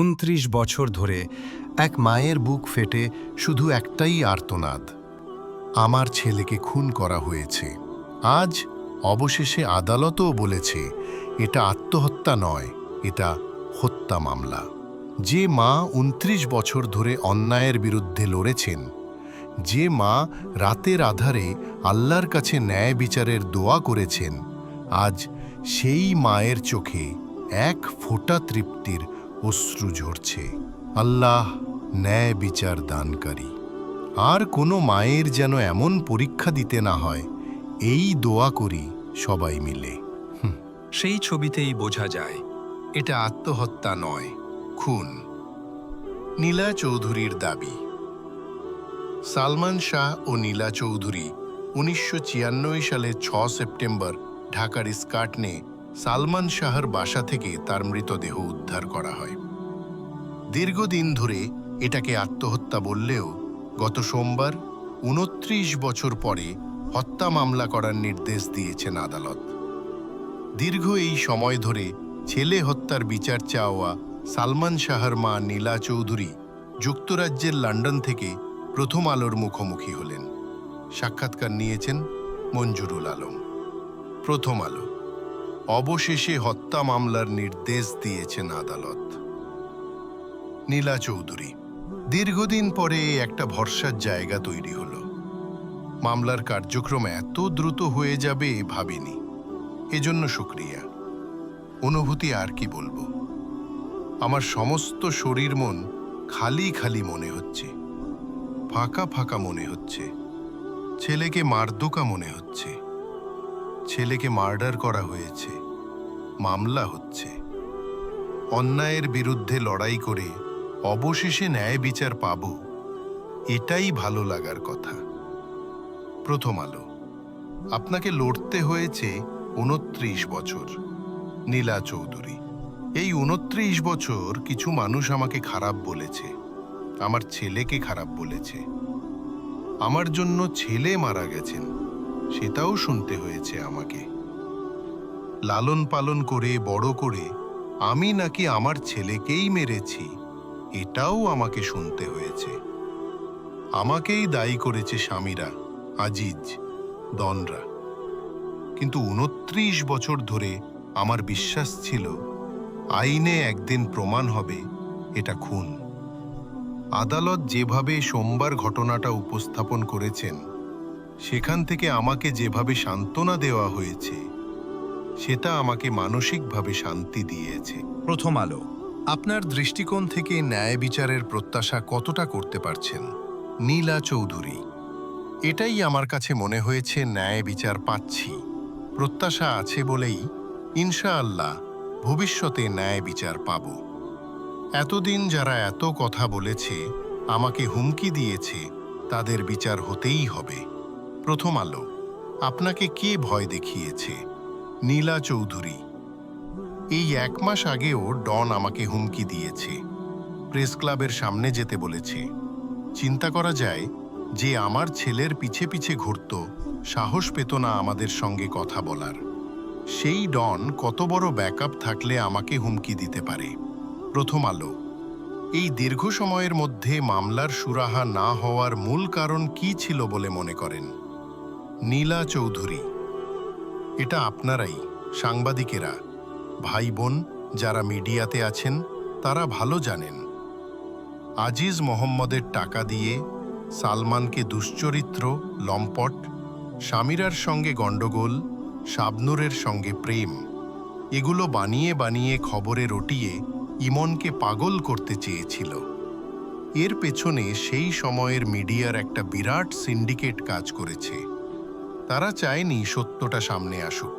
উনত্রিশ বছর ধরে এক মায়ের বুক ফেটে শুধু একটাই আর্তনাদ। আমার ছেলেকে খুন করা হয়েছে। আজ অবশেষে আদালতও বলেছে, এটা আত্মহত্যা নয়, এটা হত্যা মামলা। যে মা উনত্রিশ বছর ধরে অন্যায়ের বিরুদ্ধে লড়েছেন, যে মা রাতের আধারে আল্লাহর কাছে ন্যায় বিচারের দোয়া করেছেন, আজ সেই মায়ের চোখে এক ফোঁটা তৃপ্তির অশ্রু ঝরছে। আল্লাহ ন্যায় বিচার দানকারী। আর কোনো মায়ের যেন এমন পরীক্ষা দিতে না হয়, এই দোয়া করি সবাই মিলে। সেই ছবিতেই বোঝা যায়, এটা আত্মহত্যা নয়, খুন। নীলা চৌধুরীর দাবি। সালমান শাহ ও নীলা চৌধুরী উনিশশো সালে ছ সেপ্টেম্বর ঢাকার স্কাটনে সালমান শাহর বাসা থেকে তার মৃতদেহ উদ্ধার করা হয়। দীর্ঘদিন ধরে এটাকে আত্মহত্যা বললেও গত সোমবার উনত্রিশ বছর পরে হত্যা মামলা করার নির্দেশ দিয়েছেন আদালত। দীর্ঘ এই সময় ধরে ছেলে হত্যার বিচার চাওয়া সালমান শাহর মা নীলা চৌধুরী যুক্তরাজ্যের লন্ডন থেকে প্রথম আলোর মুখোমুখি হলেন। সাক্ষাৎকার নিয়েছেন মঞ্জুরুল আলম। প্রথম আলো। অবশেষে হত্যা মামলার নির্দেশ দিয়েছেন আদালত। নীলা চৌধুরী। দীর্ঘদিন পরে একটা ভরসার জায়গা তৈরি হলো। মামলার কার্যক্রম এত দ্রুত হয়ে যাবে ভাবিনি। এজন্য শুক্রিয়া। অনুভূতি আর কি বলব? আমার সমস্ত শরীর মন খালি খালি মনে হচ্ছে। ফাঁকা ফাঁকা মনে হচ্ছে। ছেলেকে মারদোকা মনে হচ্ছে। ছেলেকে মার্ডার করা হয়েছে। মামলা হচ্ছে। অন্যায়ের বিরুদ্ধে লড়াই করে অবশেষে ন্যায় বিচার পাব। এটাই ভালো লাগার কথা। প্রথম আলো। আপনাকে লড়তে হয়েছে উনত্রিশ বছর। নীলা চৌধুরী। এই উনত্রিশ বছর কিছু মানুষ আমাকে খারাপ বলেছে। আমার ছেলেকে খারাপ বলেছে। আমার জন্য ছেলে মারা গেছেন। সেটাও শুনতে হয়েছে আমাকে। লালন পালন করে, বড় করে আমি নাকি আমার ছেলেকেই মেরেছি? এটাও আমাকে শুনতে হয়েছে। আমাকেই দায়ী করেছে স্বামীরা, আজিজ, দনরা। কিন্তু উনত্রিশ বছর ধরে আমার বিশ্বাস ছিল, আইনে একদিন প্রমাণ হবে, এটা খুন। আদালত যেভাবে সোমবার ঘটনাটা উপস্থাপন করেছেন, সেখান থেকে আমাকে যেভাবে সান্ত্বনা দেওয়া হয়েছে, সেটা আমাকে মানসিকভাবে শান্তি দিয়েছে। প্রথম আলো। আপনার দৃষ্টিকোণ থেকে ন্যায় বিচারের প্রত্যাশা কতটা করতে পারছেন? নীলা চৌধুরী, এটাই আমার কাছে মনে হয়েছে ন্যায় বিচার পাচ্ছি। প্রত্যাশা আছে বলেই ইনশাআল্লাহ ভবিষ্যতে ন্যায় বিচার পাব। এতদিন যারা এত কথা বলেছে, আমাকে হুমকি দিয়েছে, তাদের বিচার হতেই হবে। প্রথম আলো, আপনাকে কে ভয় দেখিয়েছে? নীলা চৌধুরী এই এক মাস আগেও ডন আমাকে হুমকি দিয়েছে। প্রেস ক্লাবের সামনে যেতে বলেছে। চিন্তা করা যায় যে আমার ছেলের পিছে পিছে ঘুরত, সাহস পেত না আমাদের সঙ্গে কথা বলার। সেই ডন কত বড় ব্যাকআপ থাকলে আমাকে হুমকি দিতে পারে? প্রথম আলো। এই দীর্ঘ সময়ের মধ্যে মামলার সুরাহা না হওয়ার মূল কারণ কি ছিল বলে মনে করেন? নীলা চৌধুরী। এটা আপনারাই, সাংবাদিকেরা। ভাই বোন যারা মিডিয়াতে আছেন, তারা ভালো জানেন। আজিজ মোহাম্মদের টাকা দিয়ে সালমানকে দুশ্চরিত্র, লম্পট, স্বামীরার সঙ্গে গণ্ডগোল, শাবনুরের সঙ্গে প্রেম, এগুলো বানিয়ে বানিয়ে খবরে রটিয়ে ইমনকে পাগল করতে চেয়েছিল। এর পেছনে সেই সময়ের মিডিয়ার একটা বিরাট সিন্ডিকেট কাজ করেছে। তারা চায়নি সত্যটা সামনে আসুক।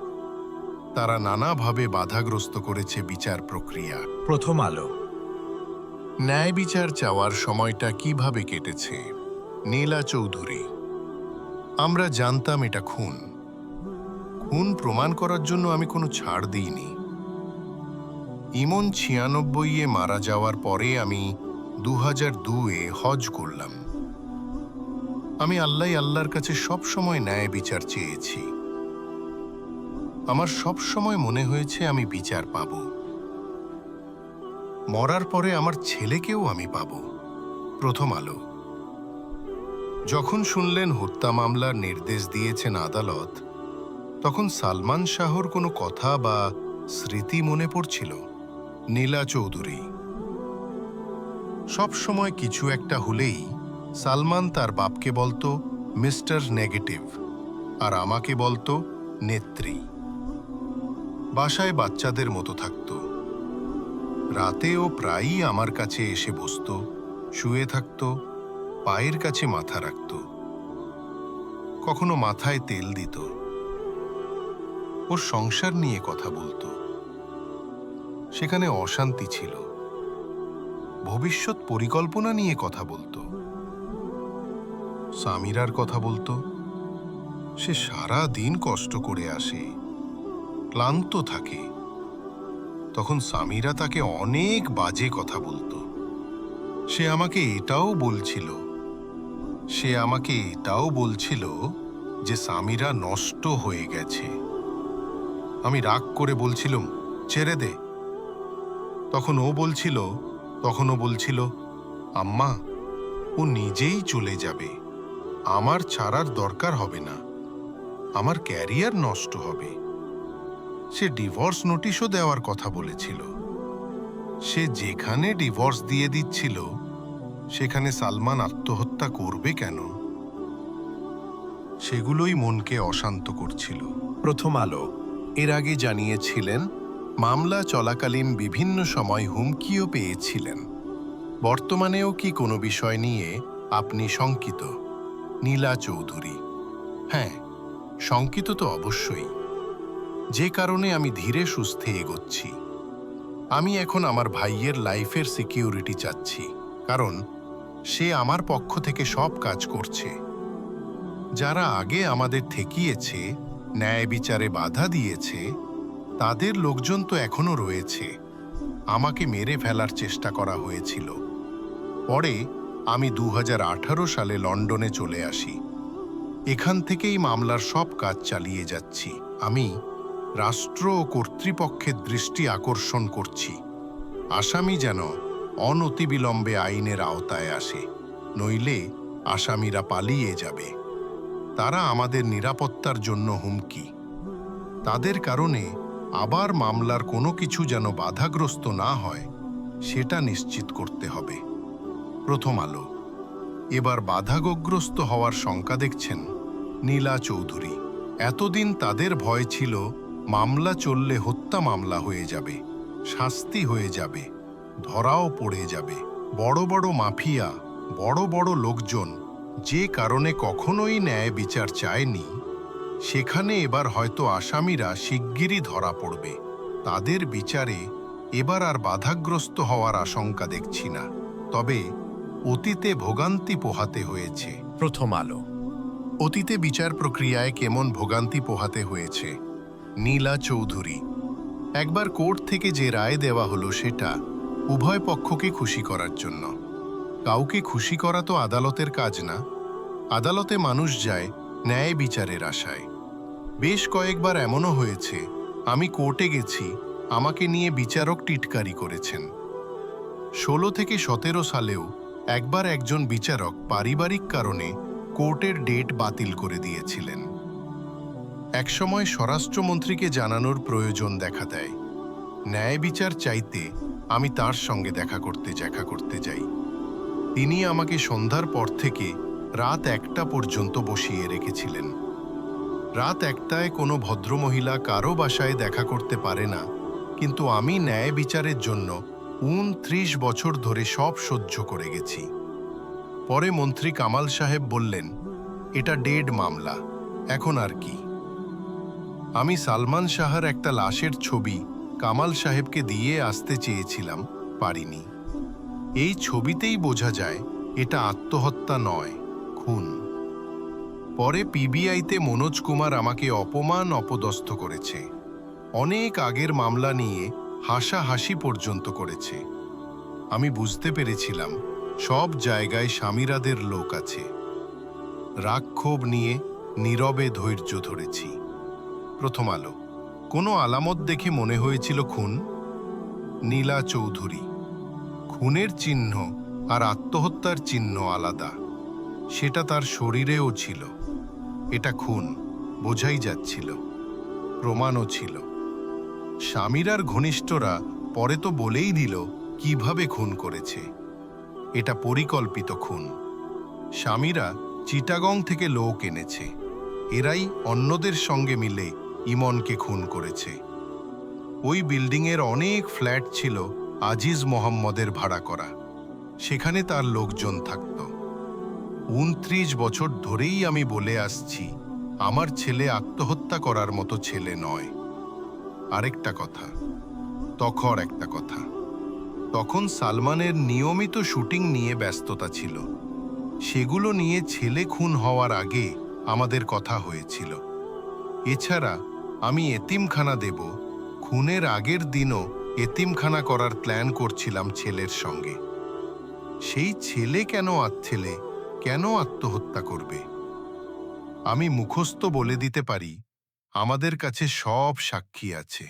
তারা নানাভাবে বাধাগ্রস্ত করেছে বিচার প্রক্রিয়া। প্রথম আলো। ন্যায় বিচার চাওয়ার সময়টা কীভাবে কেটেছে? নীলা চৌধুরী আমরা জানতাম এটা খুন। খুন প্রমাণ করার জন্য আমি কোনো ছাড় দিইনি। ইমন ছিয়ানব্বইয়ে মারা যাওয়ার পরে আমি দু হাজার দুয়ে হজ করলাম। আমি আল্লাহ আল্লাহর কাছে সব সময় ন্যায় বিচার চেয়েছি। আমার সব সময় মনে হয়েছে আমি বিচার পাব। মরার পরে আমার ছেলেকেও আমি পাব। প্রথম আলো। যখন শুনলেন হত্যা মামলার নির্দেশ দিয়েছেন আদালত, তখন সালমান শাহর কোনো কথা বা স্মৃতি মনে পড়ছিল, নীলা চৌধুরী। সব সময় কিছু একটা হলেই সালমান তার বাপকে বলতো, মিস্টার নেগেটিভ আর আমাকে বলতো, নেত্রী বাসায় বাচ্চাদের মতো থাকতো। রাতেও প্রায়ই আমার কাছে এসে বসতো, শুয়ে থাকতো, পায়ের কাছে মাথা রাখত। কখনো মাথায় তেল দিত। ওর সংসার নিয়ে কথা বলতো। সেখানে অশান্তি ছিল। ভবিষ্যৎ পরিকল্পনা নিয়ে কথা বলতো। সামিরার কথা বলতো। সে সারা দিন কষ্ট করে আসে। ক্লান্ত থাকে। তখন স্বামীরা তাকে অনেক বাজে কথা বলতো। সে আমাকে এটাও বলছিল, সে আমাকে এটাও বলছিল যে স্বামীরা নষ্ট হয়ে গেছে। আমি রাগ করে বলছিলাম, ছেড়ে দে। তখন ও বলছিল তখন ও বলছিল, আম্মা, ও নিজেই চলে যাবে। আমার ছাড়ার দরকার হবে না। আমার ক্যারিয়ার নষ্ট হবে। সে ডিভোর্স নোটিশও দেওয়ার কথা বলেছিল। সে যেখানে ডিভোর্স দিয়ে দিচ্ছিল, সেখানে সালমান আত্মহত্যা করবে কেন? সেগুলোই মনকে অশান্ত করছিল। প্রথম আলো, এর আগে জানিয়েছিলেন, মামলা চলাকালীন বিভিন্ন সময় হুমকিও পেয়েছিলেন। বর্তমানেও কি কোনো বিষয় নিয়ে আপনি শঙ্কিত? নীলা চৌধুরী। হ্যাঁ শঙ্কিত তো অবশ্যই। যে কারণে আমি ধীরে সুস্থে এগোচ্ছি। আমি এখন আমার ভাইয়ের লাইফের সিকিউরিটি চাচ্ছি, কারণ সে আমার পক্ষ থেকে সব কাজ করছে। যারা আগে আমাদের ঠেকিয়েছে, ন্যায় বিচারে বাধা দিয়েছে, তাদের লোকজন তো এখনও রয়েছে। আমাকে মেরে ফেলার চেষ্টা করা হয়েছিল। পরে আমি দু হাজার আঠারো সালে লন্ডনে চলে আসি। এখান থেকেই মামলার সব কাজ চালিয়ে যাচ্ছি। আমি রাষ্ট্র ও কর্তৃপক্ষের দৃষ্টি আকর্ষণ করছি। আসামি যেন অনতিবিলম্বে আইনের আওতায় আসে, নইলে আসামিরা পালিয়ে যাবে। তারা আমাদের নিরাপত্তার জন্য হুমকি। তাদের কারণে আবার মামলার কোনো কিছু যেন বাধাগ্রস্ত না হয়, সেটা নিশ্চিত করতে হবে। প্রথম আলো। এবার বাধাগ্রস্ত হওয়ার শঙ্কা দেখছেন নীলা চৌধুরী। এতদিন তাদের ভয় ছিল মামলা চললে হত্যা মামলা হয়ে যাবে শাস্তি হয়ে যাবে ধরাও পড়ে যাবে। বড় বড় মাফিয়া বড় বড় লোকজন যে কারণে কখনোই ন্যায় বিচার চায়নি সেখানে এবার হয়তো আসামিরা শিগগিরই ধরা পড়বে। তাদের বিচারে এবার আর বাধাগ্রস্ত হওয়ার আশঙ্কা দেখছি না। তবে অতীতে ভোগান্তি পোহাতে হয়েছে। প্রথম আলো। অতীতে বিচার প্রক্রিয়ায় কেমন ভোগান্তি পোহাতে হয়েছে? নীলা চৌধুরী। একবার কোর্ট থেকে যে রায় দেওয়া হলো সেটা উভয় পক্ষকে খুশি করার জন্য। কাউকে খুশি করা তো আদালতের কাজ না। আদালতে মানুষ যায় ন্যায় বিচারের আশায়। বেশ কয়েকবার এমনও হয়েছে, আমি কোর্টে গেছি, আমাকে নিয়ে বিচারক টিটকারি করেছেন। ষোলো থেকে সতেরো সালেও একবার একজন বিচারক পারিবারিক কারণে কোর্টের ডেট বাতিল করে দিয়েছিলেন। একসময় স্বরাষ্ট্রমন্ত্রীকে জানানোর প্রয়োজন দেখা দেয়। ন্যায় বিচার চাইতে আমি তার সঙ্গে দেখা করতে দেখা করতে যাই। তিনি আমাকে সন্ধ্যার পর থেকে রাত একটা পর্যন্ত বসিয়ে রেখেছিলেন। রাত একটায় কোনো ভদ্রমহিলা কারও বাসায় দেখা করতে পারে না, কিন্তু আমি ন্যায় বিচারের জন্য উনত্রিশ বছর ধরে সব সহ্য করে গেছি। পরে মন্ত্রী কামাল সাহেব বললেন, এটা ডেড মামলা, এখন আর কি? আমি সালমান শাহর একটা লাশের ছবি কামাল সাহেবকে দিয়ে আসতে চেয়েছিলাম, পারিনি। এই ছবিতেই বোঝা যায়, এটা আত্মহত্যা নয়, খুন। পরে পিবিআইতে মনোজ কুমার আমাকে অপমান অপদস্থ করেছে। অনেক আগের মামলা নিয়ে হাসাহাসি পর্যন্ত করেছে। আমি বুঝতে পেরেছিলাম, সব জায়গায় স্বামীরাদের লোক আছে। রাগ ক্ষোভ নিয়ে নীরবে ধৈর্য ধরেছি। প্রথম আলো। কোনো আলামত দেখে মনে হয়েছিল খুন? নীলা চৌধুরী। খুনের চিহ্ন আর আত্মহত্যার চিহ্ন আলাদা। সেটা তার শরীরেও ছিল। এটা খুন, বোঝাই যাচ্ছিল। প্রমাণও ছিল। স্বামীরার ঘনিষ্ঠরা পরে তো বলেই দিল কীভাবে খুন করেছে। এটা পরিকল্পিত খুন। স্বামীরা চিটাগং থেকে লোক এনেছে। এরাই অন্যদের সঙ্গে মিলে ইমনকে খুন করেছে। ওই বিল্ডিংয়ের অনেক ফ্ল্যাট ছিল আজিজ মোহাম্মদের ভাড়া করা। সেখানে তার লোকজন থাকত। উনত্রিশ বছর ধরেই আমি বলে আসছি, আমার ছেলে আত্মহত্যা করার মতো ছেলে নয়। আরেকটা কথা, তখর একটা কথা। তখন সালমানের নিয়মিত শুটিং নিয়ে ব্যস্ততা ছিল। সেগুলো নিয়ে ছেলে খুন হওয়ার আগে আমাদের কথা হয়েছিল। এছাড়া আমি এতিমখানা দেব। খুনের আগের দিনও এতিমখানা করার প্ল্যান করছিলাম ছেলের সঙ্গে। সেই ছেলে কেন আত্মেলে কেন আত্মহত্যা করবে? আমি মুখস্থ বলে দিতে পারি, আমাদের কাছে সব সাক্ষী আছে।